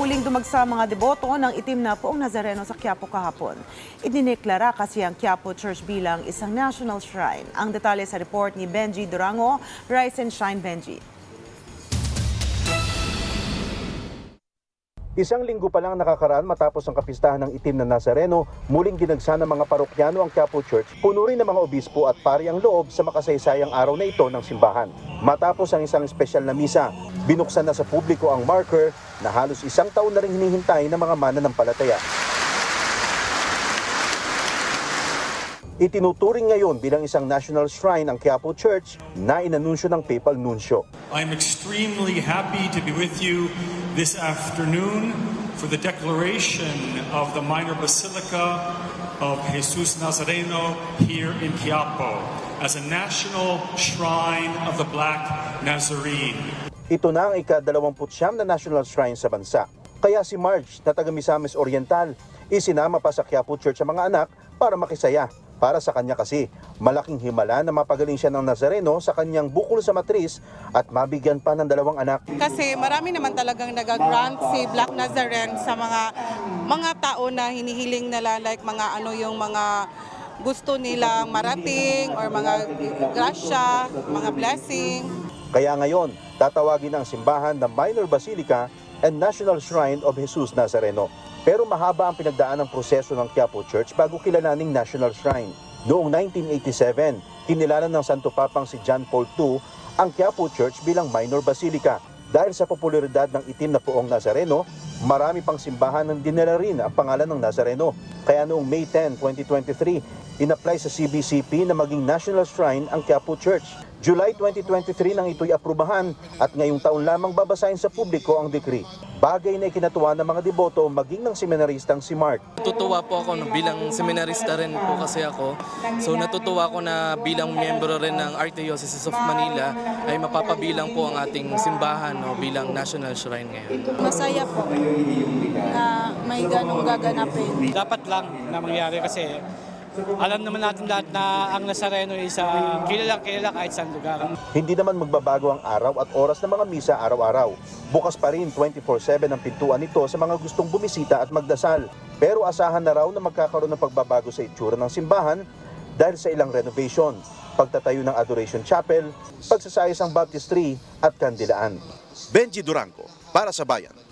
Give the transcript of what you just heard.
muling dumagsa mga deboto ng itim na poong Nazareno sa Quiapo kahapon. Idineklara kasi ang Quiapo Church bilang isang national shrine. Ang detalye sa report ni Benji Durango, Rise and Shine Benji. Isang linggo pa lang nakakaraan matapos ang kapistahan ng itim na Nazareno, muling dinagsa ng mga parokyano ang Quiapo Church, puno rin ng mga obispo at pari ang loob sa makasaysayang araw na ito ng simbahan. Matapos ang isang espesyal na misa, binuksan na sa publiko ang marker na halos isang taon na rin hinihintay ng mga mananampalataya. Itinuturing ngayon bilang isang national shrine ang Quiapo Church na inanunsyo ng papal nuncio. I'm extremely happy to be with you this afternoon for the declaration of the minor basilica of Jesus Nazareno here in Quiapo as a national shrine of the Black Nazarene. Ito na ang ika-29 na national shrine sa bansa. Kaya si Marge na taga Misamis Oriental, isinama pa sa Quiapo Church ang mga anak para makisaya. Para sa kanya kasi, malaking himala na mapagaling siya ng Nazareno sa kanyang bukol sa matris at mabigyan pa ng dalawang anak. Kasi marami naman talagang nag-grant si Black Nazarene sa mga mga tao na hinihiling nila like mga ano yung mga gusto nilang marating or mga grasya, mga blessing. Kaya ngayon, tatawagin ang simbahan na Minor Basilica and National Shrine of Jesus Nazareno. Pero mahaba ang pinagdaan ng proseso ng Quiapo Church bago kilalaning National Shrine. Noong 1987, kinilalan ng Santo Papang si John Paul II ang Quiapo Church bilang minor basilica. Dahil sa popularidad ng itim na poong Nazareno, marami pang simbahan ang dinala rin ang pangalan ng Nazareno. Kaya noong May 10, 2023, in-apply sa CBCP na maging National Shrine ang Quiapo Church. July 2023 nang ito'y aprubahan at ngayong taon lamang babasahin sa publiko ang decree. Bagay na ikinatuwa ng mga deboto maging ng seminaristang si Mark. Natutuwa po ako no, bilang seminarista rin po kasi ako. So natutuwa ako na bilang miyembro rin ng Archdiocese of Manila ay mapapabilang po ang ating simbahan no, bilang national shrine ngayon. masaya po na may ganong gaganapin. dapat lang na mangyari kasi alam naman natin lahat na ang Nazareno ay isa kilalang kilala kahit saan lugar. Hindi naman magbabago ang araw at oras ng mga misa araw-araw. Bukas pa rin 24-7 ang pintuan nito sa mga gustong bumisita at magdasal. Pero asahan na raw na magkakaroon ng pagbabago sa itsura ng simbahan dahil sa ilang renovation, pagtatayo ng Adoration Chapel, pagsasayos ang baptistry at kandilaan. Benji Durango para sa Bayan.